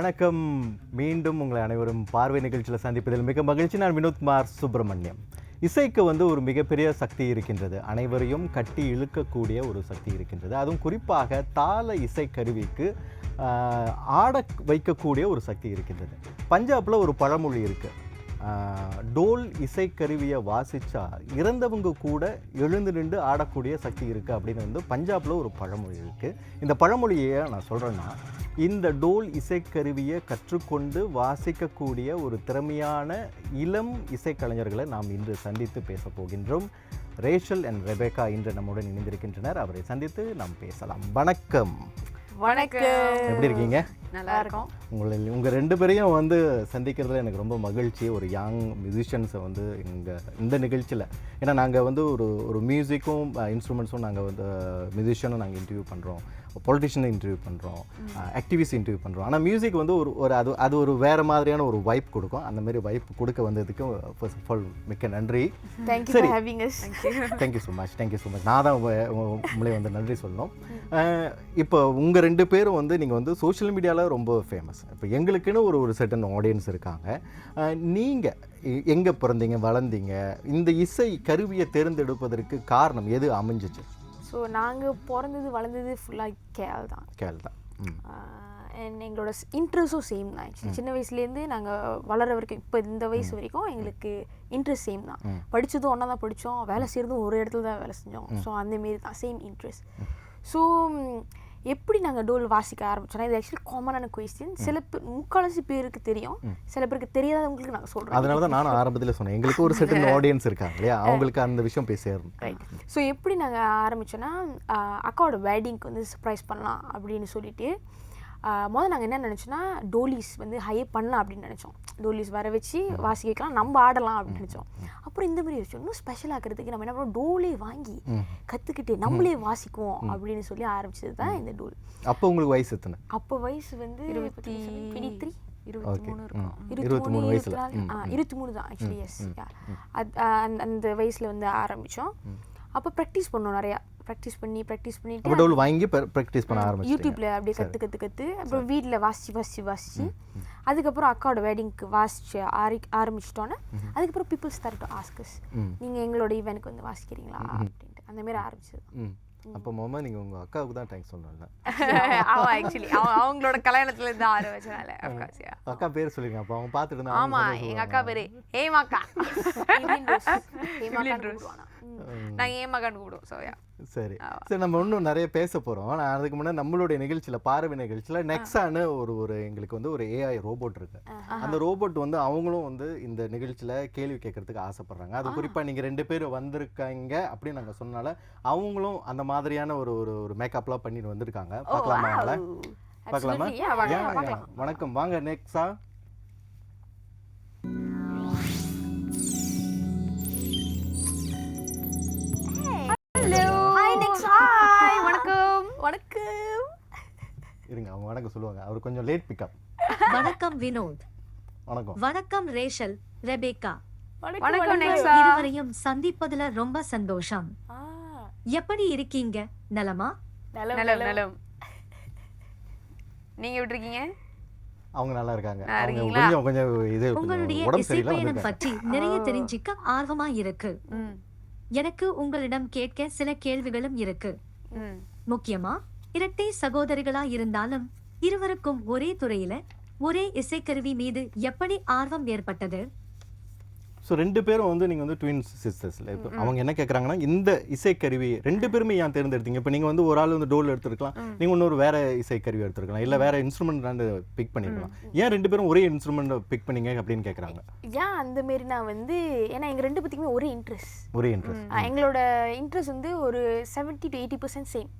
வணக்கம். மீண்டும் உங்களை அனைவரும் பார்வை நிகழ்ச்சியில் சந்திப்பதில் மிக மகிழ்ச்சி. நான் வினோத்குமார் சுப்பிரமணியம். இசைக்கு வந்து ஒரு மிகப்பெரிய சக்தி இருக்கின்றது. அனைவரையும் கட்டி இழுக்கக்கூடிய ஒரு சக்தி இருக்கின்றது. அதுவும் குறிப்பாக தாள இசை கருவிக்கு ஆட வைக்கக்கூடிய ஒரு சக்தி இருக்கின்றது. பஞ்சாபில் ஒரு பழமொழி இருக்குது டோல் இசைக்கருவியை வாசித்தா இறந்தவங்க கூட எழுந்து நின்று ஆடக்கூடிய சக்தி இருக்குது அப்படின்னு வந்து பஞ்சாபில் ஒரு பழமொழி இருக்குது இந்த பழமொழியை நான் சொல்கிறேன்னா இந்த டோல் இசைக்கருவியை கற்றுக்கொண்டு வாசிக்கக்கூடிய ஒரு திறமையான இளம் இசைக்கலைஞர்களை நாம் இன்று சந்தித்து பேச போகின்றோம். ரேஷல் அண்ட் ரெபேக்கா இன்று நம்முடன் இணைந்திருக்கின்றனர். அவரை சந்தித்து நாம் பேசலாம். வணக்கம். வணக்கம். எப்படி இருக்கீங்க? நல்லா இருக்கோம் உங்களை உங்கள் ரெண்டு பேரையும் வந்து சந்திக்கிறதுல எனக்கு ரொம்ப மகிழ்ச்சி. ஒரு யங் மியூசிஷியன்ஸை வந்து இங்கே இந்த நிகழ்ச்சியில். ஏன்னா நாங்கள் வந்து ஒரு ஒரு மியூசிக்கும் இன்ஸ்ட்ருமெண்ட்ஸும் நாங்கள் வந்து மியூசிஷியனும் நாங்கள் இன்டர்வியூ பண்ணுறோம் பொலிட்டிஷியனை இன்டர்வியூ பண்ணுறோம் ஆக்டிவிஸ்ட் இன்டர்வியூ பண்ணுறோம் ஆனால் மியூசிக் வந்து ஒரு ஒரு அது அது ஒரு வேறு மாதிரியான ஒரு வைப் கொடுக்கும். அந்த மாதிரி வைப் கொடுக்க வந்ததுக்கு ஃபர்ஸ்ட் ஆஃப் ஆல் மிக்க நன்றி. தேங்க்யூ சரி. Thank you so much thank you so much நான் தான் உங்க- உங்க- உங்களை வந்து நன்றி சொல்லணும். இப்போ உங்கள் ரெண்டு பேரும் வந்து நீங்கள் வந்து சோஷியல் மீடியாவில் ரொம்ப ஃபேமஸ் இப்போ எங்களுக்குன்னு ஒரு ஒரு செட்டன் ஆடியன்ஸ் இருக்காங்க. நீங்கள் எங்கே பிறந்தீங்க வளர்ந்தீங்க? இந்த இசை கருவியை தேர்ந்தெடுப்பதற்கு காரணம் எது அமைஞ்சிச்சு? ஸோ நாங்கள் பிறந்தது வளர்ந்தது ஃபுல்லாக கேள் தான். கேள் தான். அண்ட் எங்களோட இன்ட்ரெஸ்ட்டும் சேம் தான். ஆக்சுவலி சின்ன வயசுலேருந்து நாங்கள் வளர வரைக்கும் இப்போ இந்த வயசு வரைக்கும் எங்களுக்கு இன்ட்ரெஸ்ட் சேம் தான். படித்ததும் ஒன்றா தான் படித்தோம் வேலை செய்கிறதும் ஒரு இடத்துல தான் வேலை செஞ்சோம். ஸோ அந்தமாரி தான் சேம் இன்ட்ரெஸ்ட் ஸோ எப்படி நாங்கள் டோல் வாசிக்க ஆரம்பிச்சோம்னா இது ஆக்சுவலி காமனான கொஸ்டின் சில பேர் முக்கால்வாசி பேருக்கு தெரியும். சில பேருக்கு தெரியாதவங்களுக்கு நாங்கள் சொல்கிறோம் அதனால தான் நானும் ஆரம்பத்தில் சொன்னேன். எங்களுக்கு ஒரு செட்டன் ஆடியன்ஸ் இருக்காங்க இல்லையா? அவங்களுக்கு அந்த விஷயம் சேரணும் ரைட் ஸோ எப்படி நாங்கள் ஆரம்பிச்சோன்னா அக்காவோட வெட்டிங்க்கு வந்து சர்ப்ரைஸ் பண்ணலாம் அப்படின்னு சொல்லிட்டு முதல்ல நாங்கள் என்ன நினச்சோன்னா டோலிஸ் வந்து ஹையே பண்ணலாம் அப்படின்னு நினச்சோம். டோலிஸ் வர வச்சு வாசிக்க வைக்கலாம் நம்ம ஆடலாம் அப்படின்னு நினச்சோம். அப்புறம் இந்த மாதிரி விஷயம் இன்னும் ஸ்பெஷல் ஆக்கிறதுக்கு நம்ம என்ன பண்ணோம் டோலே வாங்கி கற்றுக்கிட்டு நம்மளே வாசிக்குவோம் அப்படின்னு சொல்லி ஆரம்பிச்சது தான் இந்த டோல். அப்போ உங்களுக்கு வயசு எத்தனை? அப்போ வயசு வந்து இருபத்தி த்ரீ இருபத்தி மூணு இருக்கும். இருபத்தி மூணு வயசுல. இருபத்தி மூணு தான் ஆக்சுவலி எஸ் அந்த வயசில் வந்து ஆரம்பித்தோம் அப்போ ப்ராக்டிஸ் பண்ணோம் நிறையா. ப்ராக்டிஸ் பண்ணி ப்ராக்டிஸ் பண்ணிட்டு டோல் வாங்கி ப்ராக்டிஸ் பண்ண ஆரம்பிச்சிட்டீங்க. யூடியூப்ல அப்படியே கற்று கற்று கற்று அப்புறம் வீட்டில் வாசிச்சு வாசிச்சு வாசிச்சு அதுக்கப்புறம் அக்காவோட வெட்டிங்க்கு வாசிச்சு ஆரி ஆரம்பிச்சிட்டோன்னே அதுக்கப்புறம் பீப்புள்ஸ் ஸ்டார்ட் டு ஆஸ்கஸ். நீங்கள் எங்களோட ஈவெனுக்கு வந்து வாசிக்கிறீங்களா? அப்படின்ட்டு. அந்த மாதிரி ஆரம்பிச்சது. அப்போ மாமா நீங்கள் உங்கள் அக்காவுக்கு தான் தேங்க்ஸ் சொல்லணும்ல. அவன் ஆக்சுவலி அவங்களோட கல்யாணத்துல இருந்து ஆரம்பிச்சனால அஃப்கோர்ஸ் யா அக்கா பேர் சொல்லுங்க அப்போ அவங்க பார்த்துட்டு ஆமா எங்க அக்கா பேரு ஏமாக்கா Evelyn Rose. ஹேமாக்கான்னு கூப்பிடுவானா. ம். நாங்க ஏமாக்கான்னு கூப்பிடுவோம் ஸோ யா சரி சரி நம்ம இன்னும் நிறைய பேச போகிறோம் நான் அதுக்கு முன்னாடி நம்மளுடைய நிகழ்ச்சியில் பார்வை நிகழ்ச்சியில் நெக்ஸான்னு ஒரு ஒரு எங்களுக்கு வந்து ஒரு ஏஐ ரோபோட் இருக்கு. அந்த ரோபோட் வந்து அவங்களும் வந்து இந்த நிகழ்ச்சியில் கேள்வி கேட்கறதுக்கு ஆசைப்படுறாங்க. அது குறிப்பாக நீங்கள் ரெண்டு பேர் வந்திருக்காங்க அப்படின்னு நாங்கள் சொன்னால அவங்களும் அந்த மாதிரியான ஒரு ஒரு ஒரு மேக்கப்லாம் பண்ணிட்டு வந்திருக்காங்க. பார்க்கலாமா அவங்கள? பார்க்கலாமா. வணக்கம். வாங்க நெக்ஸா வணக்கம். இருங்க அவங்க வணக்கம் சொல்லுவாங்க. அவர் கொஞ்சம் லேட் பிக்கப் வணக்கம் வினோத். வணக்கம். வணக்கம் ரேஷல் ரெபேக்கா. வணக்கம் நெக்ஸா. இருவரையும் சந்திப்பதுல ரொம்ப சந்தோஷம். ஆ, எப்படி இருக்கீங்க? நலமா? நலம், நலம் நீங்க எப்படி இருக்கீங்க? அவங்க நல்லா இருக்காங்க? கொஞ்சம் கொஞ்சம் இது உங்களுடைய கொஞ்சம் உடம்பு இசை சரியில்லை பயணம் வந்திருக்காங்க பற்றி நிறைய தெரிஞ்சுக்க ஆர்வமா இருக்கு. ம். எனக்கு உங்களிடம் கேட்க சில கேள்விகளும் இருக்கு. ம். முக்கியமா? இரட்டை சகோதரிகளா இருந்தாலும் இருவருக்கும் ஒரே துறையில ஒரே இசைக்கருவி மீது எப்படி ஆர்வம் ஏற்பட்டது? ஸோ ரெண்டு பேரும் வந்து நீங்கள் வந்து ட்வின்ஸ் சிஸ்டர்ஸில் இப்போ அவங்க என்ன கேட்குறாங்கன்னா இந்த இசைக்கருவி ரெண்டு பேருமே ஏன் தேர்ந்தெடுத்தீங்க? இப்போ நீங்கள் வந்து ஒரு ஆள் வந்து டோல் எடுத்துருக்கலாம் நீங்கள் இன்னொரு வேற இசைக்கருவி எடுத்துருக்கலாம் இல்லை வேற இன்ஸ்ட்ருமெண்ட் ரெண்டு பிக் பண்ணிருக்கலாம். ஏன் ரெண்டு பேரும் ஒரே இன்ஸ்ட்ருமெண்ட் பிக் பண்ணீங்க அப்படின்னு கேட்குறாங்க ஏன் அந்த மாரி நான் வந்து ஏன்னா எங்க ரெண்டு பேத்துக்குமே ஒரே இன்ட்ரெஸ்ட் ஒரே இன்ட்ரெஸ்ட் எங்களோட இன்ட்ரெஸ்ட் வந்து ஒரு seventy to eighty percent same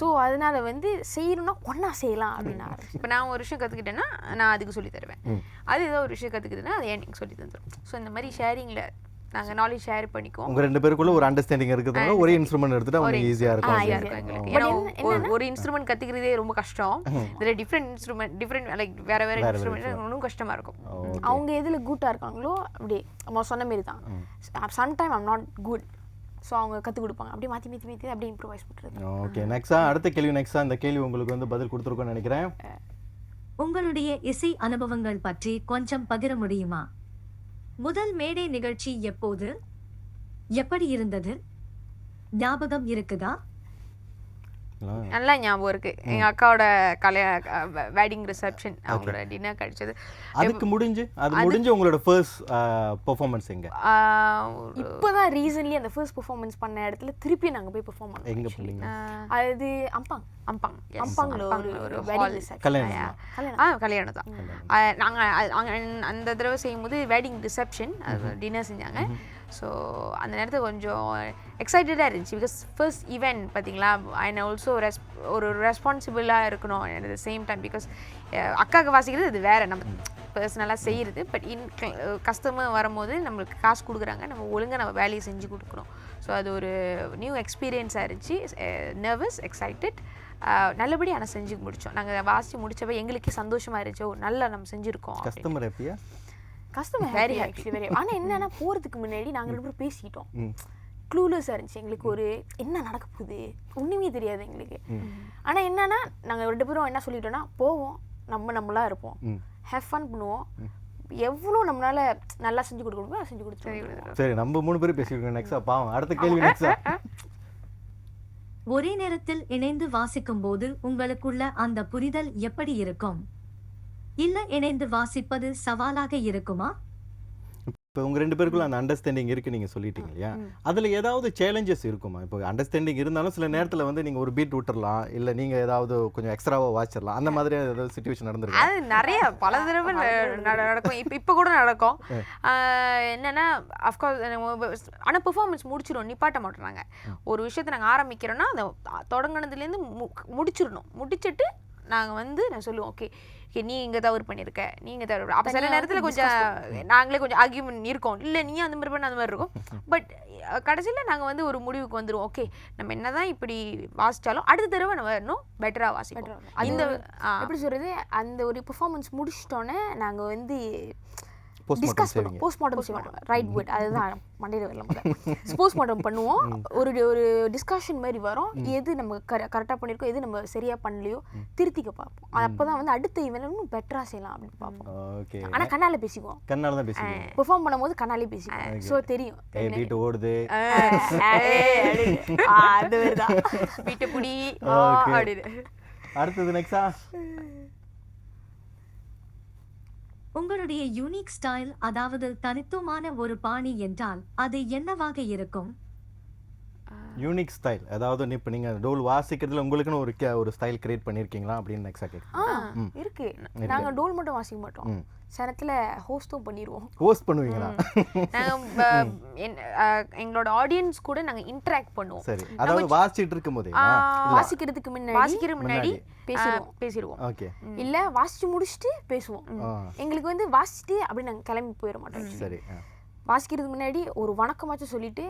so அதனால வந்து செய்யணும்னா ஒண்ணா செய்யலாம் அப்படின்னு. இப்போ நான் ஒரு விஷயம் கற்றுக்கிட்டேன்னா நான் அதுக்கு சொல்லி தருவேன். அது ஏதோ ஒரு விஷயம் கற்றுக்குதுன்னா அது எனக்கு சொல்லி தந்துடும் ஸோ இந்த மாதிரி ஷேரிங்கில் நாங்கள் நாலேஜ் ஷேர் பண்ணிக்குவோம். உங்க ரெண்டு பேருக்குள்ள ஒரு அண்டர்ஸ்டாண்டிங் இருக்கிறதுனால ஒரே இன்ஸ்ட்ருமெண்ட் எடுத்துட்டு அவங்க ஈஸியாக இருக்கும். ஈஸியாக அப்படின்னு. இருக்கும். எங்களுக்கு ஏன்னா ஒரு- இன்ஸ்ட்ருமெண்ட் கற்றுக்கிறதே ரொம்ப கஷ்டம். இதில் டிஃப்ரெண்ட் இன்ஸ்ட்ருமெண்ட் டிஃப்ரெண்ட் லைக் வேற வேற இன்ஸ்ட்ருமெண்ட் இன்னும் கஷ்டமாக இருக்கும். அவங்க எதுல கூட்டா இருக்காங்களோ அப்படியே நம்ம சொன்ன மாரி தான். Sometime I'm not good so அவங்க கற்றுக் கொடுப்பாங்க. அப்படியே மாற்றி மாற்றி மாற்றி அப்படியே இம்ப்ரூவைஸ் பண்ணுறது ஓகே நெக்ஸ்டா அடுத்த கேள்வி நெக்ஸ்டா இந்த கேள்வி உங்களுக்கு வந்து பதில் கொடுத்துருக்கோன்னு நினைக்கிறேன். உங்களுடைய இசை அனுபவங்கள் பற்றி கொஞ்சம் பகிர முடியுமா? முதல் மேடை நிகழ்ச்சி எப்போது? எப்படி இருந்தது? ஞாபகம் இருக்குதா? நல்லா ஞாபகம் இருக்கு. எங்க அக்காவோட கல்யாண வெட்டிங் ரிசப்ஷன் அவங்களோட டின்னர் கழிச்சது அதுக்கு முடிஞ்சு அது முடிஞ்சு உங்களோட ஃபர்ஸ்ட் பெர்ஃபார்மன்ஸ் எங்க? இப்போதான் ரீசன்ட்லி அந்த ஃபர்ஸ்ட் பெர்ஃபார்மன்ஸ் பண்ண இடத்துல திருப்பி நாங்க போய் பெர்ஃபார்ம் பண்ணோம் எங்க. பண்ணீங்க அது அம்பாங். அம்பாங். அம்பாங்ல ஒரு reception. கல்யாணம் கல்யாணம். ஆ கல்யாணம் தான். நாங்க அந்த தடவை செய்யும்போது வெட்டிங் ரிசப்ஷன் டின்னர் செஞ்சாங்க. ஸோ அந்த நேரத்தில் கொஞ்சம் எக்ஸைட்டடாக இருந்துச்சு. பிகாஸ் ஃபர்ஸ்ட் ஈவெண்ட் பார்த்தீங்களா அண்ட் ஆல்சோ ரெஸ் ஒரு ரெஸ்பான்சிபிளாக இருக்கணும் at the same time because அக்காவுக்கு வாசிக்கிறது அது வேற. நம்ம பர்சனலாக செய்கிறது பட் இன் கஸ்டமர் வரும்போது நம்மளுக்கு காசு கொடுக்குறாங்க. நம்ம ஒழுங்கா நம்ம வேலையை செஞ்சு கொடுக்கணும். ஸோ அது ஒரு நியூ எக்ஸ்பீரியன்ஸாக இருந்துச்சு. நர்வஸ் எக்ஸைட்டட் நல்லபடி ஆனால் செஞ்சு முடித்தோம் நாங்கள் வாசி முடித்தப்ப எங்களுக்கே சந்தோஷமாக இருந்துச்சு. ஓ நல்லா நம்ம செஞ்சுருக்கோம் கஸ்டமர் எப்படியா? கஸ்டமர் வெரி ஹாப்பி வெரி ஆனா என்னன்னா போறதுக்கு முன்னாடி நாங்க ரெண்டு பேரும் பேசிட்டோம். க்ளூலெஸ்ஸாக இருந்துச்சு. எங்களுக்கு ஒரு என்ன நடக்க போகுது? ஒண்ணுமே தெரியாது எங்களுக்கு. ஆனா என்னன்னா நாங்க ரெண்டு பேரும் என்ன சொல்லிட்டோம்னா போவோம். நம்ம நம்மளா இருப்போம். ஹேவ் ஃபன் பண்ணுவோம். எவ்வளோ நம்மளால நல்லா செஞ்சு கொடுக்க முடியுமோ அதை செஞ்சு கொடுத்துருவோம். சரி நம்ம மூணு பேரும் பேசிருக்கோம் நெக்ஸ்டா பாவம். அடுத்த கேள்வி நெக்ஸ்டா ஒரே நேரத்தில் இணைந்து வாசிக்கும் போது உங்களுக்குள்ள அந்த புரிதல் எப்படி இருக்கும்? இல்ல இணைந்து வாசிப்பது சவாலாக இருக்குமா? இப்போ உங்க ரெண்டு பேருக்குள்ள அந்த அண்டர்ஸ்டாண்டிங் இருக்கு நீங்க சொல்லிட்டீங்க இல்லையா? அதுல ஏதாவது சேலஞ்சஸ் இருக்குமா? இப்போ அண்டர்ஸ்டாண்டிங் இருந்தாலும் சில நேரத்துல வந்து நீங்க ஒரு பீட் விட்டுறலாம் இல்ல நீங்க ஏதாவது கொஞ்சம் எக்ஸ்ட்ராவா வாச்சிடலாம் அந்த மாதிரி ஏதாவது சுச்சுவேஷன் நடந்திருக்கு? அது நிறைய பல தடவை நடக்கும். இப்போ இப்போ கூட நடக்கும். ஆஹ் என்னன்னா அஃப்கோர்ஸ் ஆனால் பெர்ஃபார்மன்ஸ் முடிச்சிடும் நிப்பாட்ட மாட்டோம் ஒரு விஷயத்தை நாங்கள் ஆரம்பிக்கிறோன்னா அதை தொடங்கினதுலேருந்து மு முடிச்சிடணும் முடிச்சிட்டு நாங்கள் வந்து நான் சொல்லுவோம் ஓகே ஓகே நீ இங்கே தவறு பண்ணியிருக்க நீ இங்கே தவறு அப்போ சில நேரத்தில் கொஞ்சம் நாங்களே கொஞ்சம் ஆர்கியூமெண்ட் இருக்கோம். இல்லை நீ அந்த மாதிரி பண்ண அந்த மாதிரி இருக்கும். பட் கடைசியில் நாங்கள் வந்து ஒரு முடிவுக்கு வந்துருவோம். ஓகே நம்ம என்னதான் இப்படி வாசிச்சாலும் அடுத்த தடவை நம்ம இன்னும் பெட்டராக வாசிப்போம். அது இந்த. எப்படி சொல்றது? அந்த ஒரு பெர்ஃபார்மன்ஸ் முடிச்சிட்டோன்னே நாங்க வந்து டிஸ்கஸ் செய்வீங்க. பண்ணுவோம் போஸ்ட்மார்ட்டம் செய்வோம் ரைட் வேர்ட் அதுதான் மண்டையில் வரல முதல்ல. போஸ்ட்மார்ட்டம் பண்ணுவோம். ஒரு ஒரு டிஸ்கஷன் மாதிரி வரும். எது நம்ம கரெக்டாக பண்ணியிருக்கோம் எது நம்ம சரியா பண்ணலையோ திருத்திக்க பார்ப்போம். அப்பதான் வந்து அடுத்த ஈவெண்ட் இன்னும் பெட்டரா செய்யலாம் அப்படின்னு பார்ப்போம். ஓகே. ஆனா கண்ணால பேசிக்குவோம். கண்ணால தான் பேசுவீங்க பெர்ஃபார்ம் பண்ணும்போது கண்ணாலே பேசிக்குவோம். ஸோ தெரியும். பீட் ஓடுது. அது வீட்டை புடி. அப்படின்னு. அடுத்தது நெக்ஸ்டா உங்களுடைய யூனிக் ஸ்டைல் அதாவது தனித்துவமான ஒரு பாணி என்றால் அது என்னவாக இருக்கும்? யூனிக் ஸ்டைல் அதாவது இப்போ நீங்க டோல் வாசிக்கிறதுல உங்களுக்குன்னு ஒரு ஒரு ஸ்டைல் கிரியேட் பண்ணிருக்கீங்களா அப்படின்னு ஆ இருக்கு. நாங்க டோல் மட்டும் வாசிக்க மாட்டோம். சனத்துல ஹோஸ்டும் பண்ணிடுவோம் ஹோஸ்ட் பண்ணுவீங்களா? நாங்கள் எங்களோட ஆடியன்ஸ் கூட நாங்க இன்டராக்ட் பண்ணுவோம். சரி. அதாவது வாசிச்சிட்டு இருக்கும் போதே வாசிக்கிறதுக்கு முன்னாடி வாசிக்கிற முன்னாடி. பேசிடுவோம். பேசிடுவோம் ஓகே. இல்ல வாசிச்சு முடிச்சுட்டு பேசுவோம். எங்களுக்கு வந்து வாசிச்சுட்டு அப்படி நாங்க கிளம்பி போயிட மாட்டோம். சரி. வாசிக்கிறதுக்கு முன்னாடி ஒரு வணக்கமாச்சும் சொல்லிட்டு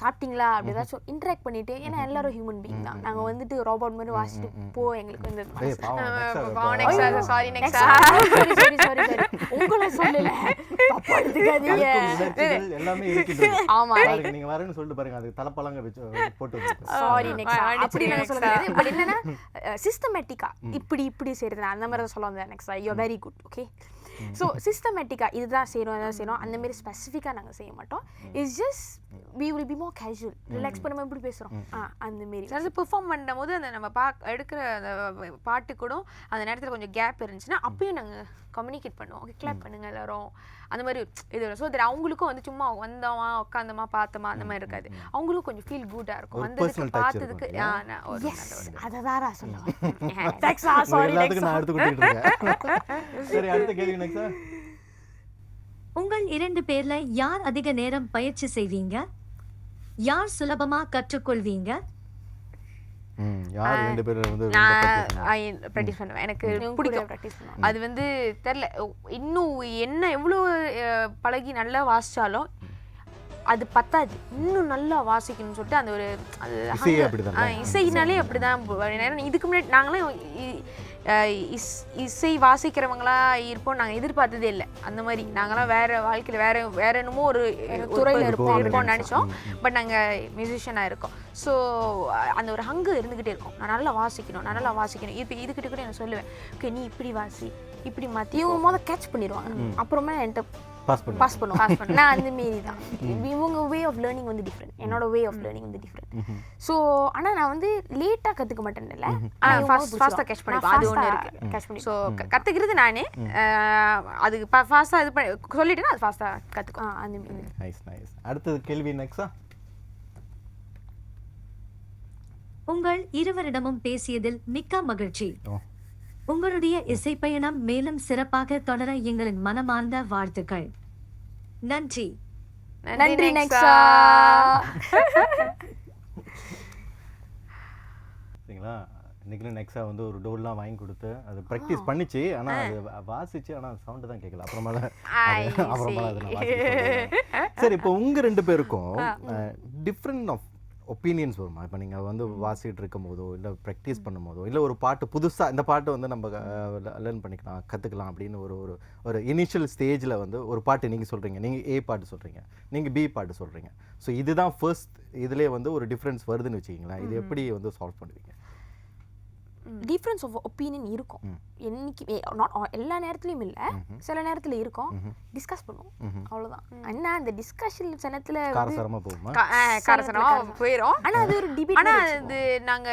சாப்பிட்டீங்களா? அப்படி ஏதாச்சும் இன்டராக்ட் பண்ணிட்டு ஏன்னா எல்லாரும் ஹியூமன் பீயிங் தான். நாங்க வந்துட்டு ரோபோட் மாதிரி வாசிச்சுட்டு போ எங்களுக்கு வந்து. சாரி சாரி சாரி சாரி உங்களை சொல்லல. தப்பா எடுத்துக்காதீங்க. உணர்ச்சிகள் எல்லாமே இருக்கின்றது. ஆமா. பாருங்க, நீங்க வரேன்னு சொல்லிட்டு பாருங்க அதுக்கு தலைப்பழங்க வச்சு போட்டு வச்சிருக்கேன். சாரி நெக்ஸ்ட் ஆ, அப்படி நான் next. சொல்றது பட் என்னன்னா சிஸ்டமேட்டிக்கா இப்படி இப்படி செய்யறது. அந்த மாதிரி தான் சொல்ல வந்தேன் next you very good okay so சிஸ்டமேட்டிக்கா இதுதான் செய்யணும் இதான் செய்யணும் அந்த மாதிரி ஸ்பெசிஃபிக்காக நாங்கள் செய்ய மாட்டோம். It's just we will be more casual relax பண்ண இப்படி பேசுகிறோம் ஆ அந்த மாரி. அது பெர்ஃபார்ம் பண்ணும்போது அந்த நம்ம பா எடுக்கிற அந்த பாட்டு கூட அந்த நேரத்தில் கொஞ்சம் கேப் இருந்துச்சுன்னா அப்பயும் நாங்கள் கம்யூனிகேட் பண்ணுவோம். ஓகே கிளாப் பண்ணுங்க எல்லாரும். அந்த மாதிரி இது ஸோ தட் அவங்களுக்கும் வந்து சும்மா வந்தோமா உட்காந்தோமா பார்த்தோமா அந்த மாதிரி இருக்காது. அவங்களுக்கும் கொஞ்சம் ஃபீல் குட்டாக இருக்கும். வந்ததுக்கு பார்த்ததுக்கு அதை நான் சொல்லுவேன் சாரி அடுத்த கேள்வி நெக்ஸ்டா உங்கள் இரண்டு பேர்ல யார் அதிக நேரம் பயிற்சி செய்வீங்க? யார் சுலபமா கற்றுக்கொள்வீங்க? யார் ரெண்டு வந்து ப்ராக்டிஸ் பண்ணுவேன். எனக்கு பிடிக்கும் ப்ராக்டிஸ் அது வந்து தெரில. இன்னும் என்ன எவ்வளோ அஹ், பழகி நல்லா வாசிச்சாலும் அது பத்தாது. இன்னும் நல்லா வாசிக்கணும்னு சொல்லிட்டு அந்த ஒரு அது இசைனாலே அப்படிதான் ஏன்னா இதுக்கு முன்னாடி நாங்களாம் இஸ்- இசை வாசிக்கிறவங்களா இருப்போம் நாங்கள் எதிர்பார்த்ததே இல்லை. அந்த மாதிரி நாங்களாம் வேற வாழ்க்கையில் வேற வேற என்னமோ ஒரு துறையில இருப்போம் இருப்போம்னு நினச்சோம். பட் நாங்கள் மியூசிஷியனாக இருக்கோம். ஸோ அந்த ஒரு ஹங்கு இருந்துக்கிட்டே இருக்கும். நான் நல்லா வாசிக்கணும் நான் நல்லா வாசிக்கணும். இப்போ இதுக்கிட்ட கூட நான் சொல்லுவேன். ஓகே நீ இப்படி வாசி இப்படி மாற்றி இவங்க முத கேட்ச் பண்ணிடுவாங்க அப்புறமா என்கிட்ட பாஸ் பண்ணுவோம். பாஸ் பண்ணுவோம். நான் அந்த மாரி தான். இவங்க வே ஆஃப் லேர்னிங் வந்து டிஃப்ரெண்ட் என்னோட வே ஆஃப் லேர்னிங் வந்து டிஃப்ரெண்ட் ஸோ ஆனால் நான் வந்து லேட்டாக கற்றுக்க மாட்டேன்ல ஃபாஸ்ட் ஃபாஸ்ட்டாக கேட்ச் பண்ணிப்போம் அது ஒன்று இருக்கு. கேட்ச் பண்ணி ஸோ கற்றுக்கிறது நானே. அது ஃபாஸ்ட்டாக இது பண்ணி சொல்லிட்டேன்னா அது ஃபாஸ்ட்டாக கற்றுக்கும் ஆ அந்த மாரி நைஸ் நைஸ் அடுத்தது கேள்வி நெக்ஸா உங்கள் இருவரிடமும் பேசியதில் மிக்க மகிழ்ச்சி. உங்களுடைய இசைப்பயணம் மேலும் சிறப்பாக தொடர எங்களின் மனமார்ந்த வாழ்த்துக்கள். நன்றி. நன்றி நெக்ஸா. சரிங்களா? இன்னைக்கு நெக்ஸா வந்து ஒரு டோல்லாம் வாங்கி கொடுத்து அது ப்ராக்டிஸ் பண்ணிச்சு. ஆனா அது வாசிச்சு ஆனா சவுண்டு தான் கேட்கல அப்புறமா தான் அப்புறமா சொல்றேன். சரி இப்போ உங்க ரெண்டு பேருக்கும் டிஃப்ரெண்ட் ஆஃப் ஒப்பீனியன்ஸ் வருமா? இப்போ நீங்கள் வந்து வாசிட்டு இருக்கும் போதோ இல்லை ப்ராக்டிஸ் பண்ணும் போதோ இல்லை ஒரு பாட்டு புதுசாக இந்த பாட்டு வந்து நம்ம லேர்ன் பண்ணிக்கலாம் கற்றுக்கலாம் அப்படின்னு ஒரு ஒரு ஒரு இனிஷியல் ஸ்டேஜில் வந்து ஒரு பாட்டு நீங்கள் சொல்கிறீங்க நீங்கள் ஏ பாட்டு சொல்கிறீங்க நீங்கள் பி பாட்டு சொல்கிறீங்க ஸோ இதுதான் ஃபர்ஸ்ட் இதுலேயே வந்து ஒரு டிஃப்ரென்ஸ் வருதுன்னு வச்சுக்கிங்களேன். இது எப்படி வந்து சால்வ் பண்ணுவீங்க? டிஃப்ரென்ஸ் ஆஃப் ஒப்பீனியன் இருக்கும். என்னைக்கு நாட் எல்லா நேரத்துலையும் இல்லை. சில நேரத்தில் இருக்கும். டிஸ்கஸ் பண்ணுவோம். அவ்வளோதான் என்ன அந்த டிஸ்கஷன் சனத்தில் காரசாரமாக போகுமா? காரசனம் போயிடும் ஆனால் அது ஒரு டிபேட் ஆனா அது நாங்க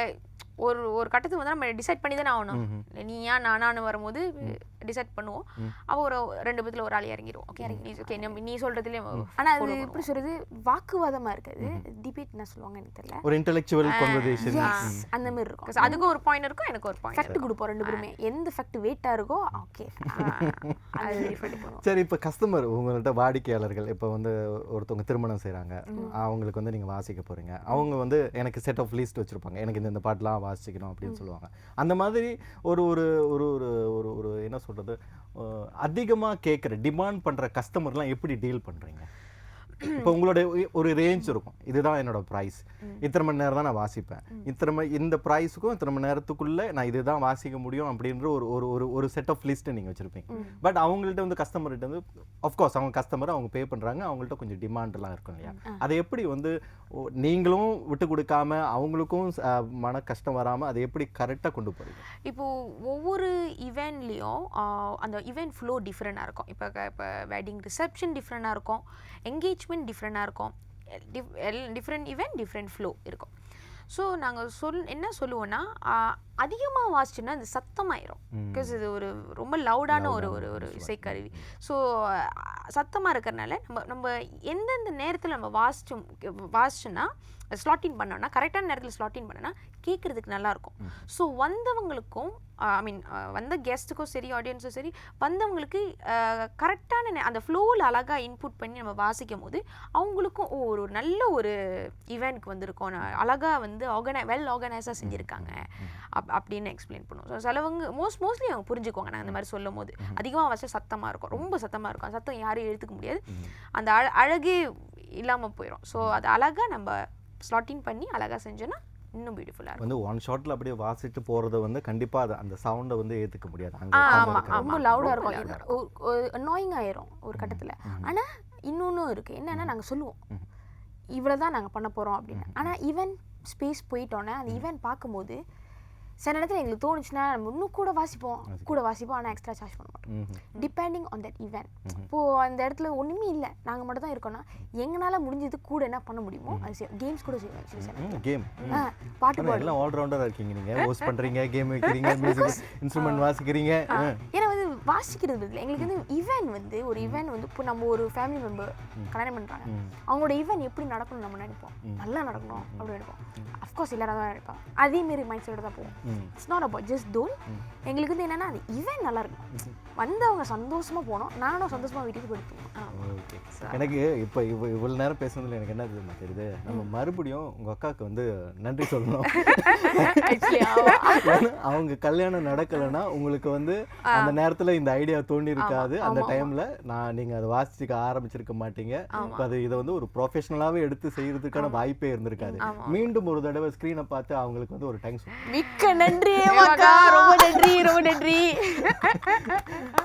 ஒரு ஒரு கட்டத்துக்கு வந்து நம்ம டிசைட் பண்ணி தானே ஆகணும் நீயா நானான்னு வரும்போது டிசைட் பண்ணுவோம். அவ ஒரு ரெண்டு பேத்துல ஒரு ஆள் இறங்கிடுவோம் ஓகே நீ ஓகே நீ சொல்றதுலயே ஆனால் அது எப்படி சொல்றது? வாக்குவாதமாக இருக்காது. டிபேட் என்ன சொல்லுவாங்க எனக்கு தெரியல. ஒரு இன்டெலெக்சுவல் கான்வர்சேஷன் அந்த மாதிரி இருக்கும். அதுக்கும் ஒரு பாயிண்ட் இருக்கும் எனக்கு ஒரு பாயிண்ட் ஃபேக்ட் கொடுப்போம் ரெண்டு பேருமே. எந்த ஃபேக்ட் வெயிட்டாக இருக்கோ ஓகே சரி இப்போ கஸ்டமர் உங்கள்கிட்ட வாடிக்கையாளர்கள் இப்போ வந்து ஒருத்தவங்க திருமணம் செய்கிறாங்க அவங்களுக்கு வந்து நீங்கள் வாசிக்க போகிறீங்க அவங்க வந்து எனக்கு செட் ஆஃப் லிஸ்ட் வச்சுருப்பாங்க. எனக்கு இந்த பாட்டெலாம் வாசிக்கணும் அப்படின்னு சொல்லுவாங்க. அந்த மாதிரி ஒரு ஒரு ஒரு ஒரு ஒரு ஒரு என்ன சொல்கிறது அதிகமாக கேட்குற டிமாண்ட் பண்ணுற கஸ்டமர்லாம் எப்படி டீல் பண்ணுறீங்க இப்போ உங்களோட ஒரு ரேஞ்ச் இருக்கும். இதுதான் என்னோட ப்ரைஸ் இத்தனை மணி நேரம் தான் நான் வாசிப்பேன். இத்தனை மணி இந்த ப்ரைஸுக்கும் இத்தனை மணி நேரத்துக்குள்ளே நான் இதுதான் வாசிக்க முடியும் அப்படின்ற ஒரு ஒரு ஒரு ஒரு செட் ஆஃப் லிஸ்ட்டை நீங்கள் வச்சுருப்பீங்க. பட் அவங்கள்ட்ட வந்து கஸ்டமர்கிட்ட வந்து அஃப்கோர்ஸ் அவங்க கஸ்டமர் அவங்க பே பண்ணுறாங்க அவங்கள்ட்ட கொஞ்சம் டிமாண்ட்லாம் இருக்கும் இல்லையா? அதை எப்படி வந்து நீங்களும் விட்டு கொடுக்காம அவங்களுக்கும் மன கஷ்டம் வராமல் அதை எப்படி கரெக்டாக கொண்டு போகிறீங்க இப்போ ஒவ்வொரு இவெண்ட்லேயும் அந்த இவெண்ட் ஃப்ளோ டிஃப்ரெண்டாக இருக்கும். இப்போ இப்போ வெட்டிங் ரிசப்ஷன் டிஃப்ரெண்டாக இருக்கும். என்கேஜ்மெண்ட் டிஃப்ரெண்டாக இருக்கும். டிஃப் எல் டிஃப்ரெண்ட் இவெண்ட் டிஃப்ரெண்ட் ஃப்ளோ இருக்கும். ஸோ நாங்கள் சொல் என்ன சொல்லுவோன்னா அதிகமாக வாசிச்சோன்னா அது சத்தமாயிரும். பிகாஸ் இது ஒரு ரொம்ப லவுடான ஒரு ஒரு ஒரு இசைக்கருவி. ஸோ சத்தமாக இருக்கிறனால நம்ம நம்ம எந்தெந்த நேரத்தில் நம்ம வாசிச்சோம் வாசிச்சோன்னா ஸ்லாட்டின் பண்ணோம்னா கரெக்டான நேரத்தில் ஸ்லாட்டின் பண்ணோன்னா கேட்குறதுக்கு நல்லாயிருக்கும் ஸோ வந்தவங்களுக்கும் ஐ மீன் வந்த கெஸ்ட்டுக்கும் சரி ஆடியன்ஸும் சரி வந்தவங்களுக்கு கரெக்டான அந்த ஃப்ளோவில் அழகாக இன்புட் பண்ணி நம்ம வாசிக்கும் போது அவங்களுக்கும் ஒரு நல்ல ஒரு ஈவெண்ட்க்கு வந்திருக்கோம். அழகாக வந்து ஆர்கனை வெல் ஆர்கனைஸாக செஞ்சுருக்காங்க. அப் அப்படின்னு எக்ஸ்பிளைன் பண்ணுவோம். ஸோ சிலவங்க மோஸ்ட் மோஸ்ட்லி அவங்க புரிஞ்சுக்குவாங்க. நாங்கள் இந்த மாதிரி சொல்லும் போது அதிகமாக வச்சா சத்தமாக இருக்கும். ரொம்ப சத்தமாக இருக்கும். சத்தம் யாரையும் எடுத்துக்க முடியாது. அந்த அழ அழகே இல்லாமல் போயிடும் ஸோ அது அழகாக நம்ம ஸ்லாட்டின் பண்ணி அழகாக செஞ்சோன்னா இன்னும் பியூட்டிஃபுல்லாக இருக்கும். வந்து ஒன் ஷாட்டில் அப்படியே வாசிட்டு போகிறத வந்து கண்டிப்பாக அது அந்த சவுண்டை வந்து ஏற்றுக்க முடியாது. அங்கே ஆ, உட்கார்ந்து ஆமா, இருக்கிறவங்க. ரொம்ப லவுடாக இருக்கும். அன்னாயிங் ஆயிரும் ஒரு கட்டத்தில். ஆனால் இன்னொன்றும் இருக்குது என்னன்னா நாங்கள் சொல்லுவோம். இவ்வளோ தான் நாங்கள் பண்ண போகிறோம் அப்படின்னு. ஆனால் ஈவென்ட் ஸ்பேஸ் போயிட்டோன்னே அந்த ஈவென்ட் பார்க்கும்போது சில நேரத்தில் எங்களுக்கு தோணுச்சுன்னா நம்ம இன்னும் கூட வாசிப்போம். கூட வாசிப்போம் ஆனால் எக்ஸ்ட்ரா சார்ஜ் பண்ண மாட்டோம். டிபெண்டிங் ஆன் தட் ஈவெண்ட் இப்போது அந்த இடத்துல ஒன்றுமே இல்லை. நாங்கள் மட்டும் தான் இருக்கோம்னா எங்களால் முடிஞ்சது கூட என்ன பண்ண முடியுமோ அது செய்வோம் கேம்ஸ் கூட செய்வோம் கேம் பாட்டு எல்லாம் ஆல்ரவுண்டராக இருக்கீங்க நீங்கள் ஹோஸ்ட் பண்ணுறீங்க கேம் வைக்கிறீங்க மியூசிக் இன்ஸ்ட்ருமெண்ட் வாசிக்கிறீங்க. ஏன்னா வந்து வாசிக்கிறது இல்லை எங்களுக்கு வந்து ஈவென்ட் வந்து ஒரு ஈவென்ட் வந்து இப்போ நம்ம ஒரு ஃபேமிலி மெம்பர் கல்யாணம் பண்ணுறாங்க அவங்களோட ஈவென்ட் எப்படி நடக்கணும் நம்ம நினைப்போம். நல்லா நடக்கணும் அப்படின்னு நினைப்போம். அஃப்கோர்ஸ் எல்லாரும் தான் நினைப்பாங்க. அதே மாரி மைண்ட் செட்டோட தான் போவோம். இட்ஸ் நாட் அபவுட் ஜஸ்ட் தோல் எங்களுக்கு வந்து என்னன்னா அந்த ஈவென்ட் நல்லா இருக்கும் வந்தவங்க சந்தோஷமா போனோம் நானும் சந்தோஷமா வீட்டுக்கு போயிட்டு எனக்கு இப்போ இவ இவ்வளோ நேரம் பேசுனதுல எனக்கு என்ன தெரியுமா தெரியுது? நம்ம மறுபடியும் உங்கள் அக்காவுக்கு வந்து நன்றி சொல்லணும். அவங்க கல்யாணம் நடக்கலைன்னா உங்களுக்கு வந்து அந்த நேரத்துல இந்த ஐடியா தோண்டி இருக்காது அந்த டைம்ல நான் நீங்க அதை வாசிச்சுக்க ஆரம்பிச்சிருக்க மாட்டீங்க. அது இதை வந்து ஒரு ப்ரொஃபஷனலாவே எடுத்து செய்யறதுக்கான வாய்ப்பே இருந்திருக்காது. மீண்டும் ஒரு தடவை ஸ்க்ரீனை பார்த்து அவங்களுக்கு வந்து ஒரு தேங்க்ஸ் மிக்க நன்றி ரொம்ப நன்றி ரொம்ப நன்றி.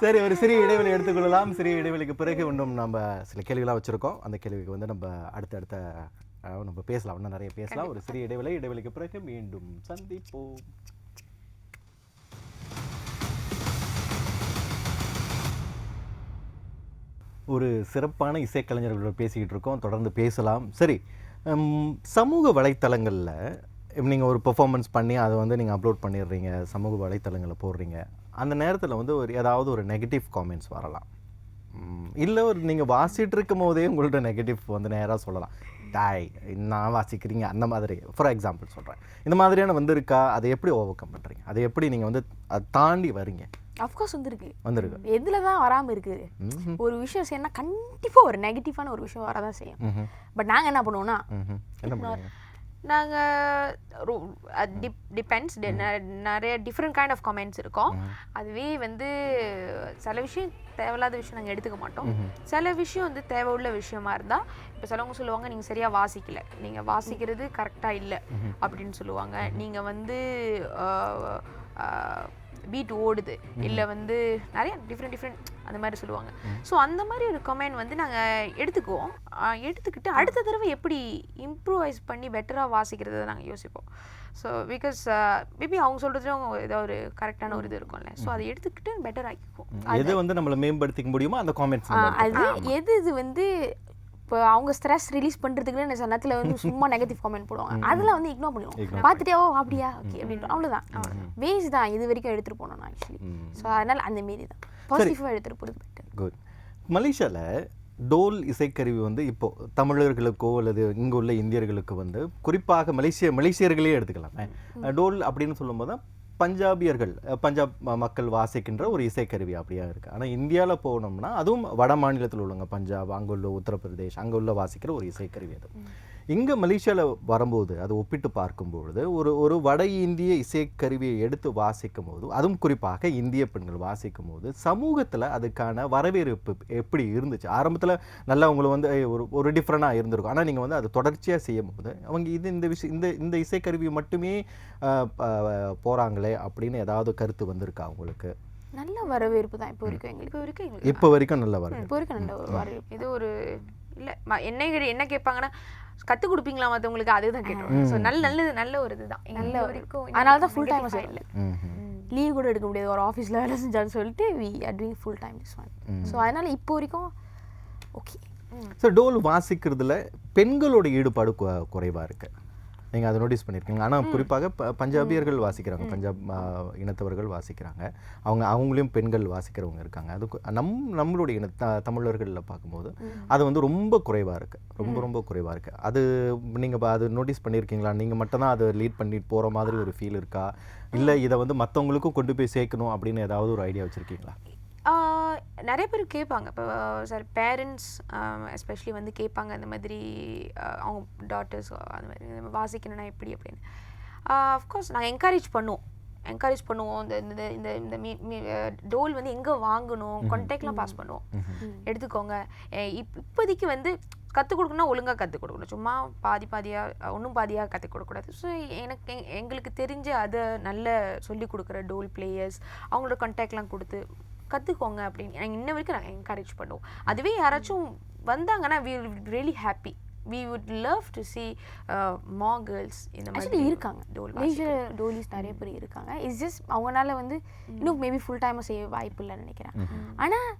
சரி ஒரு சிறிய இடைவெளி எடுத்துக்கொள்ளலாம். சிறிய இடைவெளிக்கு பிறகு இன்னும் நம்ம சில கேள்விகளாக வச்சிருக்கோம். அந்த கேள்விக்கு வந்து நம்ம அடுத்தடுத்த நம்ம பேசலாம். இன்னும் நிறைய பேசலாம். ஒரு சிறிய இடைவெளி. இடைவெளிக்கு பிறகு மீண்டும் சந்திப்போம். ஒரு சிறப்பான இசைக்கலைஞர்களோட பேசிக்கிட்டு இருக்கோம். தொடர்ந்து பேசலாம். சரி சமூக வலைத்தளங்களில் நீங்கள் ஒரு பெர்ஃபார்மன்ஸ் பண்ணி அதை வந்து நீங்கள் அப்லோட் பண்ணிடுறீங்க சமூக வலைத்தளங்களில் போடுறீங்க. அந்த நேரத்தில் வந்து ஒரு ஏதாவது ஒரு நெகட்டிவ் காமெண்ட்ஸ் வரலாம். இல்லை ஒரு நீங்கள் வாசிட்டு இருக்கும் போதே உங்கள்ட்ட நெகட்டிவ் வந்து நேராக சொல்லலாம். டாய் நான் வாசிக்கிறீங்க? அந்த மாதிரி. ஃபார் எக்ஸாம்பிள் சொல்கிறேன் இந்த மாதிரியான வந்திருக்கா? அதை எப்படி ஓவர் கம் பண்ணுறீங்க அதை எப்படி நீங்கள் வந்து அதை தாண்டி வரீங்க? அஃப்கோர்ஸ் வந்துருக்கு. வந்திருக்கு. எதுல தான் வராம இருக்குது. ஒரு விஷயம் செய்யணும்னா கண்டிப்பா ஒரு நெகட்டிவான ஒரு விஷயம் வரதான் செய்யும். பட் நாங்க என்ன பண்ணுவோம்னா நாங்கள் டிப் டிபெண்ட்ஸ் நிறைய டிஃப்ரெண்ட் கைண்ட் ஆஃப் கமெண்ட்ஸ் இருக்கும். அதுவே வந்து சில விஷயம் தேவையில்லாத விஷயம் நாங்கள் எடுத்துக்க மாட்டோம். சில விஷயம் வந்து தேவை உள்ள விஷயமா இருந்தால் இப்போ சிலவங்க சொல்லுவாங்க நீங்கள் சரியாக வாசிக்கல. நீங்கள் வாசிக்கிறது கரெக்டாக இல்லை. அப்படின்னு சொல்லுவாங்க. நீங்கள் வந்து பீட் ஓடுது. இல்லை வந்து நிறைய டிஃப்ரெண்ட் டிஃப்ரெண்ட் அந்த மாதிரி சொல்லுவாங்க. ஸோ அந்த மாதிரி ஒரு கமெண்ட் வந்து நாங்கள் எடுத்துக்குவோம். எடுத்துக்கிட்டு அடுத்த தடவை எப்படி இம்ப்ரூவைஸ் பண்ணி பெட்டராக வாசிக்கிறத நாங்கள் யோசிப்போம். ஸோ பிகாஸ் மேபி அவங்க சொல்கிறதுல ஏதோ ஒரு கரெக்டான ஒரு இது இருக்கும்ல. ஸோ அதை எடுத்துக்கிட்டு பெட்டர் ஆக்கிக்குவோம். எது வந்து நம்மளை மேம்படுத்திக்க முடியுமோ அந்த காமெண்ட்ஸ் அது எது இது வந்து இப்போ அவங்க ஸ்ட்ரெஸ் ரிலீஸ் பண்ணுறதுக்குன்னு சில நேரத்தில் வந்து சும்மா நெகட்டிவ் காமெண்ட் போடுவாங்க. அதில் வந்து இக்னோர் பண்ணிடுவோம் பார்த்துட்டே ஓ அப்படியா? ஓகே அப்படின்ட்டு. அவ்வளோதான் வேஸ் தான். இது வரைக்கும் எடுத்துகிட்டு போனோம் நான் ஆக்சுவலி ஸோ அதனால் அந்த மாரி தான். பாசிட்டிவாக எடுத்துகிட்டு போகிறது பெட்டர் குட் மலேசியாவில் டோல் இசைக்கருவி வந்து இப்போ தமிழர்களுக்கோ அல்லது இங்கே உள்ள இந்தியர்களுக்கு வந்து குறிப்பாக மலேசிய மலேசியர்களே எடுத்துக்கலாமே. டோல் அப்படின்னு சொல்லும்போது தான் பஞ்சாபியர்கள் பஞ்சாப் மக்கள் வாசிக்கின்ற ஒரு இசைக்கருவி அப்படியா இருக்குது ஆனால் இந்தியாவில் போனோம்னா அதுவும் வட மாநிலத்தில் உள்ளவங்க பஞ்சாப் அங்கே உள்ள உத்தரப்பிரதேஷ் அங்கே உள்ள வாசிக்கிற ஒரு இசைக்கருவி அது. இங்கே மலேசியாவில் வரும்போது அதை ஒப்பிட்டு பார்க்கும்பொழுது ஒரு ஒரு வட இந்திய இசைக்கருவியை எடுத்து வாசிக்கும் போது அதுவும் குறிப்பாக இந்திய பெண்கள் வாசிக்கும் போது சமூகத்தில் அதுக்கான வரவேற்பு எப்படி இருந்துச்சு? ஆரம்பத்தில் நல்லா உங்களை வந்து ஒரு ஒரு டிஃப்ரெண்டாக இருந்திருக்கும். ஆனால் நீங்கள் வந்து அதை தொடர்ச்சியாக செய்யும் போது அவங்க இது இந்த விஷயம் இந்த இந்த இசைக்கருவி மட்டுமே ஆஹ், ப- போறாங்களே அப்படின்னு ஏதாவது கருத்து வந்திருக்கா உங்களுக்கு? நல்ல வரவேற்பு தான் இப்போ வரைக்கும் எங்களுக்கு. இப்போ வரைக்கும் எங்களுக்கு இப்போ வரைக்கும் நல்ல வரவேற்பு. இப்போ வரைக்கும் நல்ல வரவேற்பு. இது ஒரு இல்லை என்ன என்ன கேட்பாங்கன்னா கற்றுக் கொடுப்பீங்களா மற்றவங்களுக்கு அதுதான் கேட்டுருவாங்க ஸோ நல்ல நல்லது நல்ல ஒரு இதுதான் நல்ல வரைக்கும் அதனால தான் negative-ஆ செய்யல. இல்ல. லீவ் கூட எடுக்க முடியாது. ஒரு ஆஃபீஸில் வேலை செஞ்சான்னு சொல்லிட்டு we are doing full time this one so அதனால் இப்போ வரைக்கும் ஓகே ஸோ டோல் வாசிக்கிறதுல பெண்களோட ஈடுபாடு குறைவா இருக்கு. நீங்கள் அதை நோட்டீஸ் பண்ணியிருக்கீங்க ஆனால் குறிப்பாக பஞ்சாபியர்கள் வாசிக்கிறாங்க பஞ்சாப் இனத்தவர்கள் வாசிக்கிறாங்க. அவங்க அவங்களையும் பெண்கள் வாசிக்கிறவங்க இருக்காங்க. அது கு- நம் நம்மளுடைய இன த தமிழர்களில் பார்க்கும்போது அது வந்து ரொம்ப குறைவாக இருக்கு. ரொம்ப ரொம்ப குறைவாக இருக்கு. அது நீங்கள் அது நோட்டீஸ் பண்ணியிருக்கீங்களா நீங்கள் மட்டும்தான் அதை லீட் பண்ணிட்டு போகிற மாதிரி ஒரு ஃபீல் இருக்கா? இல்லை இதை வந்து மற்றவங்களுக்கும் கொண்டு போய் சேர்க்கணும் அப்படின்னு ஏதாவது ஒரு ஐடியா வச்சுருக்கீங்களா? நிறைய பேர் கேட்பாங்க. இப்போ சார் பேரண்ட்ஸ் எஸ்பெஷலி வந்து கேட்பாங்க இந்த மாதிரி அவங்க டாட்டர்ஸ் அந்த மாதிரி வாசிக்கணும்னா எப்படி அப்படின்னு. அஃப்கோர்ஸ் நாங்கள் என்கரேஜ் பண்ணுவோம். என்கரேஜ் பண்ணுவோம். இந்த இந்த இந்த இந்த மீ மீ டோல் வந்து எங்கே வாங்கணும்? கான்டாக்ட்லாம் பாஸ் பண்ணுவோம். எடுத்துக்கோங்க. இப் இப்போதைக்கு வந்து கற்றுக் கொடுக்கணும்னா ஒழுங்காக கற்றுக் கொடுக்கணும். சும்மா பாதி பாதியாக ஒன்றும் பாதியாக கற்றுக் கொடுக்கக்கூடாது ஸோ எனக்கு எங்- எங்களுக்கு தெரிஞ்ச அதை நல்ல சொல்லிக் கொடுக்குற டோல் பிளேயர்ஸ் அவங்களோட கான்டாக்ட்லாம் கொடுத்து கற்றுக்கோங்க அப்படின்னு. நாங்கள் இன்ன வரைக்கும் நாங்கள் என்கரேஜ் பண்ணுவோம். அதுவே யாராச்சும் வந்தாங்கன்னா we really happy we would love to see uh, more girls இந்த மாதிரி இருக்காங்க. டோல் மேஜர் டோலிஸ் நிறைய பேர் இருக்காங்க. இட்ஸ் ஜஸ்ட் அவங்கனால வந்து இன்னும் மேபி ஃபுல் டைமாக செய்ய வாய்ப்பு இல்லைன்னு நினைக்கிறேன். ஆனால்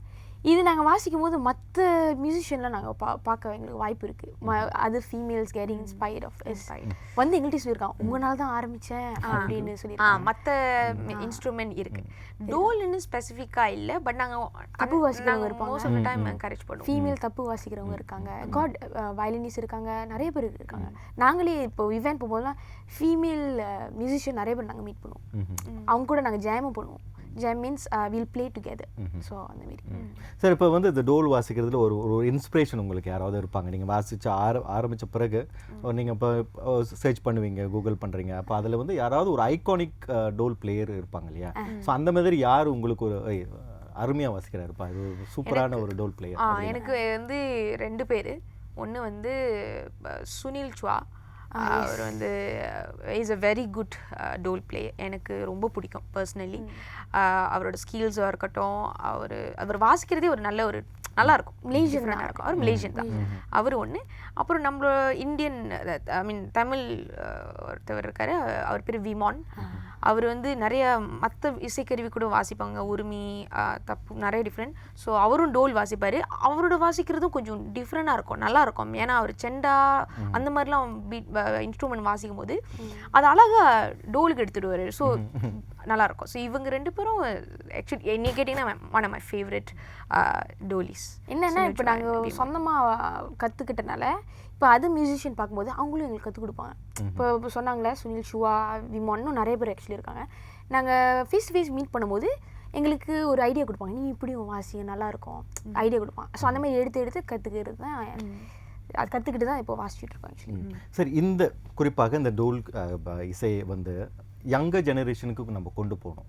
இது நாங்கள் வாசிக்கும் போது மற்ற மியூசிஷியன்லாம் நாங்கள் பா பார்க்க எங்களுக்கு வாய்ப்பு இருக்குது அது ஃபீமேல்ஸ் கேரிங் இன்ஸ்பயர்ட் ஆஃப் வந்து எங்கள்கிட்ட சொல்லியிருக்காங்க உங்களால தான் ஆரம்பித்தேன் அப்படின்னு சொல்லியிருக்காங்க. மற்ற இன்ஸ்ட்ருமெண்ட் இருக்கு. டோல்னு ஸ்பெசிஃபிக்காக இல்லை பட் நாங்கள் தப்பு வாசிக்கிறவங்க இருப்பாங்க. மோஸ்ட் ஆஃப் டைம் என்கரேஜ் பண்ணுவோம். ஃபீமேல் தப்பு வாசிக்கிறவங்க இருக்காங்க. காட் வயலினிஸ் இருக்காங்க. நிறைய பேர் இருக்காங்க. நாங்களே இப்போ இவெண்ட் போகும்போதெல்லாம் ஃபீமேல் மியூசிஷியன் நிறைய பேர் நாங்கள் மீட் பண்ணுவோம். அவங்க கூட நாங்கள் ஜாமும் பண்ணுவோம் jam means will play together so அந்த மாதிரி. சார் இப்போ வந்து இந்த டோல் வாசிக்கிறதுல ஒரு ஒரு இன்ஸ்பிரேஷன் உங்களுக்கு யாராவது இருப்பாங்க? நீங்கள் வாசிச்சு ஆர ஆரம்பித்த பிறகு நீங்கள் இப்போ சர்ச் பண்ணுவீங்க கூகுள் பண்ணுறீங்க அப்போ அதில் வந்து யாராவது ஒரு ஐகானிக் டோல் பிளேயர் இருப்பாங்க இல்லையா? ஸோ அந்த மாதிரி யார் உங்களுக்கு ஒரு ஏய், அருமையா வாசிக்கிறாருப்பா? இது சூப்பரான ஒரு டோல் பிளேயர் எனக்கு வந்து ரெண்டு பேர். ஒன்று வந்து சுனில் சுவா அவர் வந்து is a very good dhol play எனக்கு ரொம்ப பிடிக்கும் பர்சனலி அவரோட ஸ்கில்ஸாக இருக்கட்டும் அவர் அவர் வாசிக்கிறதே ஒரு நல்ல ஒரு நல்லா இருக்கும் Malaysian Different-ஆ தான். இருக்கும். அவர் மலேசியன் தான். அவர் ஒன்று அப்புறம் நம்ம இந்தியன் ஐ மீன் தமிழ் ஒருத்தவர் இருக்காரு. அவர் பேர் விமான் அவர் வந்து நிறைய மற்ற இசைக்கருவி கூட வாசிப்பாங்க. உரிமை தப்பு நிறைய டிஃப்ரெண்ட் ஸோ அவரும் டோல் வாசிப்பார். அவரோட வாசிக்கிறதும் கொஞ்சம் டிஃப்ரெண்ட்டாக இருக்கும். நல்லா இருக்கும் ஏன்னா அவர் செண்டா அந்த மாதிரிலாம் பீட் இன்ஸ்ட்ருமெண்ட் வாசிக்கும் போது அது அழகா டோலுக்கு எடுத்துடுவார். ஸோ நல்லா இருக்கும் ஸோ இவங்க ரெண்டு பேரும் ஆக்சுவலி என்னை கேட்டிங்கன்னா one of my favourite dholis என்னன்னா இப்போ நாங்கள் சொந்தமாக கற்றுக்கிட்டனால இப்போ அது மியூசிஷியன் பார்க்கும்போது அவங்களும் எங்களுக்கு கற்றுக் கொடுப்பாங்க. இப்போ இப்போ சொன்னாங்களே சுனில் ஷுவா விமான்னு நிறைய பேர் ஆக்சுவலி இருக்காங்க. நாங்கள் ஃபேஸ் டு ஃபேஸ் மீட் பண்ணும்போது எங்களுக்கு ஒரு ஐடியா கொடுப்பாங்க. நீ இப்படி வாசிங்க நல்லா இருக்கும் ஐடியா கொடுப்பாங்க. ஸோ அந்த மாதிரி எடுத்து எடுத்து கற்றுக்கிறது தான் அது கற்றுக்கிட்டு தான் இப்போ வாசிச்சுட்டு இருக்கோம் ஆக்சுவலி சரி இந்த குறிப்பாக இந்த டோல் இசையை வந்து யங்கர் ஜெனரேஷனுக்கு நம்ம கொண்டு போகணும்.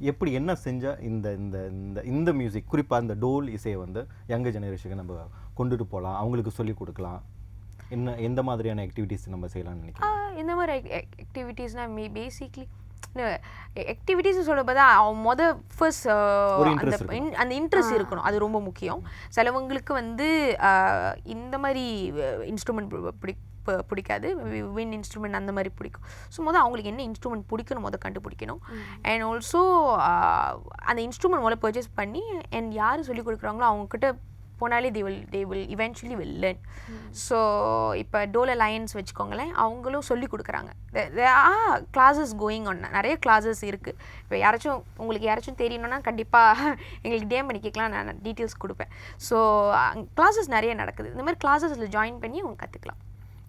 எப்படி என்ன செஞ்சா இந்த இந்த இந்த இந்த மியூசிக் குறிப்பாக இந்த டோல் இசையை வந்து யங்கர் ஜெனரேஷனுக்கு நம்ம கொண்டுட்டு போகலாம் அவங்களுக்கு சொல்லி கொடுக்கலாம். என்ன எந்த மாதிரியான ஆக்டிவிட்டீஸ் நம்ம செய்யலாம்னு நினைக்கிறேன் இந்த மாதிரி ஆக்டிவிட்டீஸ்னால் மே பேசிக்லி ஆக்டிவிட்டீஸ் சொல்ல பார்த்தா அவன் மொத ஃபர்ஸ்ட் அந்த அந்த இன்ட்ரெஸ்ட் இருக்கணும். அது ரொம்ப முக்கியம். சிலவங்களுக்கு வந்து ஆஹ் இந்த மாதிரி இன்ஸ்ட்ருமெண்ட் பிடி ப- பிடிக்காது. வின் இன்ஸ்ட்ருமெண்ட் அந்த மாதிரி பிடிக்கும். ஸோ மொதல் அவங்களுக்கு என்ன இன்ஸ்ட்ருமெண்ட் பிடிக்கணும் மொதல் கண்டுபிடிக்கணும். அண்ட் ஆல்சோ அந்த இன்ஸ்ட்ருமெண்ட் முதல்ல பர்ச்சேஸ் பண்ணி அண்ட் யார் சொல்லி கொடுக்குறாங்களோ அவங்கக்கிட்ட போனாலே they will they will eventually will learn so இப்போ டோல் அலையன்ஸ் வச்சுக்கோங்களேன் அவங்களும் சொல்லி கொடுக்குறாங்க. கிளாஸஸ் கோயிங் ஆன் நிறைய கிளாஸஸ் இருக்குது இப்போ யாராச்சும் உங்களுக்கு யாராச்சும் தெரியணும்னா கண்டிப்பாக எங்களுக்கு டேம் பண்ணி கேட்கலாம் நான் டீட்டெயில்ஸ் கொடுப்பேன். ஸோ கிளாஸஸ் நிறைய நடக்குது. இந்த மாதிரி கிளாஸஸில் ஜாயின் பண்ணி அவங்க கற்றுக்கலாம்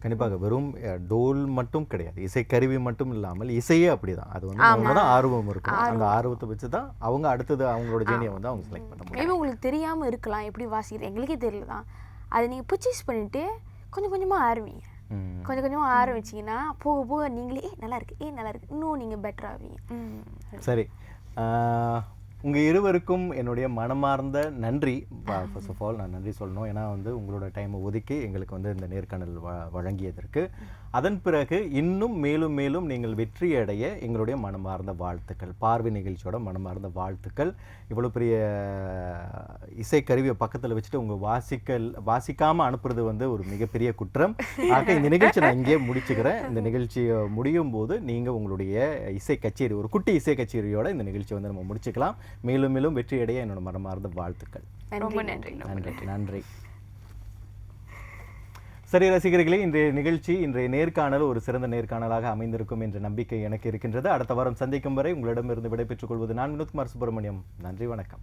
கண்டிப்பாக வெறும் டோல் மட்டும் கிடையாது. இசைக்கருவி மட்டும் இல்லாமல் இசையே அப்படிதான். அது வந்து அவங்க தான் ஆர்வம் இருக்கும் அந்த ஆர்வத்தை வச்சு தான் அவங்க அடுத்தது அவங்களோட ஜேனியை வந்து அவங்க செலக்ட் பண்ண முடியும். உங்களுக்கு தெரியாமல் இருக்கலாம். எப்படி வாசிக்கிறது எங்களுக்கே தெரியல தான் அதை நீங்கள் பர்ச்சேஸ் பண்ணிவிட்டு கொஞ்சம் கொஞ்சமாக ஆரம்பிங்க. கொஞ்சம் கொஞ்சமாக ஆரம்பிச்சிங்கன்னா போக போக நீங்களே நல்லா இருக்கு ஏ நல்லா இருக்கு. இன்னும் நீங்கள் பெட்டர் ஆவீங்க. சரி. உங்கள் இருவருக்கும் என்னுடைய மனமார்ந்த நன்றி. ஃபர்ஸ்ட் ஆஃப் ஆல் நான் நன்றி சொல்லணும். ஏன்னா வந்து உங்களோட டைமை ஒதுக்கி எங்களுக்கு வந்து இந்த நேர்காணல் வ- வழங்கியதற்கு. அதன் பிறகு இன்னும் மேலும் மேலும் நீங்கள் வெற்றி அடைய எங்களுடைய மனமார்ந்த வாழ்த்துக்கள். பார்வை நிகழ்ச்சியோட மனமார்ந்த வாழ்த்துக்கள். இவ்வளோ பெரிய இசைக்கருவியை பக்கத்தில் வச்சுட்டு உங்கள் வாசிக்கல் வாசிக்காமல் அனுப்புறது வந்து ஒரு மிகப்பெரிய குற்றம். ஆக இந்த நிகழ்ச்சி நான் இங்கேயே முடிச்சுக்கிறேன். இந்த நிகழ்ச்சி முடியும் போது நீங்கள் உங்களுடைய இசை கச்சேரி ஒரு குட்டி இசை கச்சேரியோட இந்த நிகழ்ச்சி வந்து நம்ம முடிச்சுக்கலாம். மேலும் மேலும் வெற்றி அடைய என்னோட மனமார்ந்த வாழ்த்துக்கள். ரொம்ப நன்றி. நன்றி. நன்றி. சரி ரசிகர்களே இன்றைய நிகழ்ச்சி இன்றைய நேர்காணல் ஒரு சிறந்த நேர்காணலாக அமைந்திருக்கும் என்ற நம்பிக்கை எனக்கு இருக்கின்றது. அடுத்த வாரம் சந்திக்கும் வரை உங்களிடமிருந்து விடைபெற்றுக் கொள்வது நான் வினோத்குமார் சுப்பிரமணியம். நன்றி வணக்கம்.